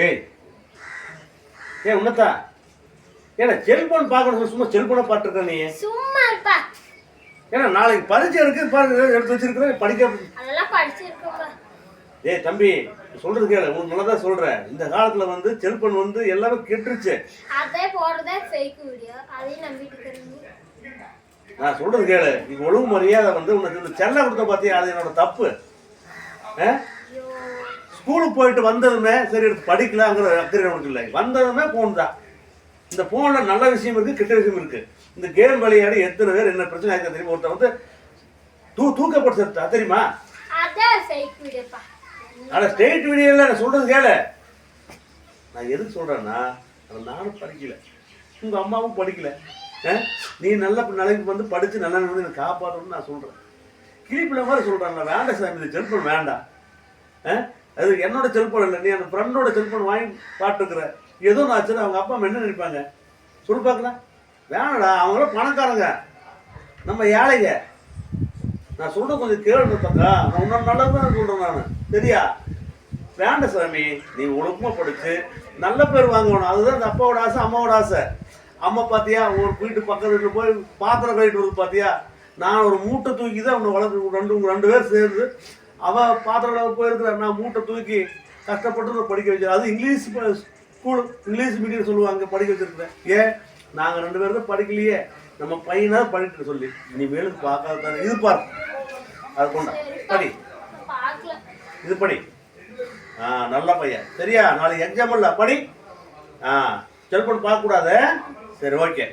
ஏய். ஏய் உன்னத்தா. ஏன்னா செல்போன் பார்க்கணும் சும்மா செல்போனை பார்த்துருக்க நீ. சும்மா இருப்பா. ஏன்னா நாளைக்கு பரீட்சை இருக்கு பாருங்க எடுத்து வச்சிருக்கிற படிக்க. அதெல்லாம் படிச்சிருக்கப்பா ஏய் தம்பி சொல்றது கேளு உன் நல்லதான் சொல்றேன். இந்த காலத்துல வந்து செல்போன் வந்து எல்லாமே கெட்டுருச்சு. அதே போடுறதே ஃபேக் வீடியோ அதையும் நம்பிட்டு நான் சொல்றது கேளு இது ஒழுங்கு மரியாதை வந்து உனக்கு இந்த செல்ல கொடுத்த பார்த்தியா அது என்னோட தப்பு. ஆ? ஸ்கூலுக்கு போயிட்டு வந்ததுமே சரி எடுத்து படிக்கலாங்கிற அக்கறை உனக்கு இல்லை. வந்ததுமே ஃபோன் தான். இந்த ஃபோனில் நல்ல விஷயம் இருக்கு கெட்ட விஷயம் இருக்கு. இந்த கேம் விளையாடி எத்தனை பேர் என்ன பிரச்சனை ஆயிருக்கா தெரியுமா? ஒருத்தன் வந்து தூ தூக்கப்பட்டு செத்தா தெரியுமா? ஆனால் ஸ்டேட் வீடியோவில் நான் சொல்றது கேளு. நான் எதுக்கு சொல்றேன்னா அது நானும் படிக்கல. உங்க அம்மாவும் படிக்கல? நீ நல்ல நிலைக்கு வந்து படிச்சு நல்ல நிலைமை என்னை காப்பாற்றணும்னு நான் சொல்றேன். கிளிப்பில் மாதிரி நான் வேண்டாம் சாமி இந்த செல்போன் வேண்டாம். ஆ? அது என்னோட செல்போன் இல்லை நீ அந்த ஃப்ரெண்டோட செல்போன் வாங்கி பாட்டுருக்குற ஏதோ நான் அவங்க அப்பா அம்மா என்ன நினைப்பாங்க? சொல்லு பார்க்கலாம். வேணடா அவங்களாம் பணக்காரங்க. நம்ம ஏழைங்க. நான் சொல்ற கொஞ்சம் கேள்வி தக்கா நான் உன்னோட நல்லது தான் சொல்கிறேன் நான். சரியா? வேண்டாம் சாமி நீ ஒழுக்கமாக படிச்சு நல்ல பேர் வாங்கணும். அதுதான் இந்த அப்பாவோட ஆசை அம்மாவோட ஆசை. அம்மா பார்த்தியா ஒரு வீட்டு பக்கத்து வீட்டில் போய் பாத்திரம் கழிட்டு வருது பார்த்தியா நான் ஒரு மூட்டை தூக்கி தான் உன்னை வளர்த்து ரெண்டு ரெண்டு பேர் சேர்ந்து அவ பாத்திரம் போயிருக்கிற நான் மூட்டை தூக்கி கஷ்டப்பட்டு படிக்க வச்சு அது இங்கிலீஷ் ஸ்கூல் இங்கிலீஷ் மீடியம் சொல்லுவாங்க படிக்க வச்சிருக்கேன் ஏன்? நாங்க ரெண்டு பேரும் தான் படிக்கலையே. நம்ம பையனா படிட்டு சொல்லி. இனிமேலும் பார்க்காத இது பாரு. அது கொண்டா. படி. இது படி. ஆ நல்ல பையன். சரியா? நாளைக்கு எக்ஸாம் இல்ல. படி. ஆ செல்போன் பார்க்க கூடாது சரி ஓகே.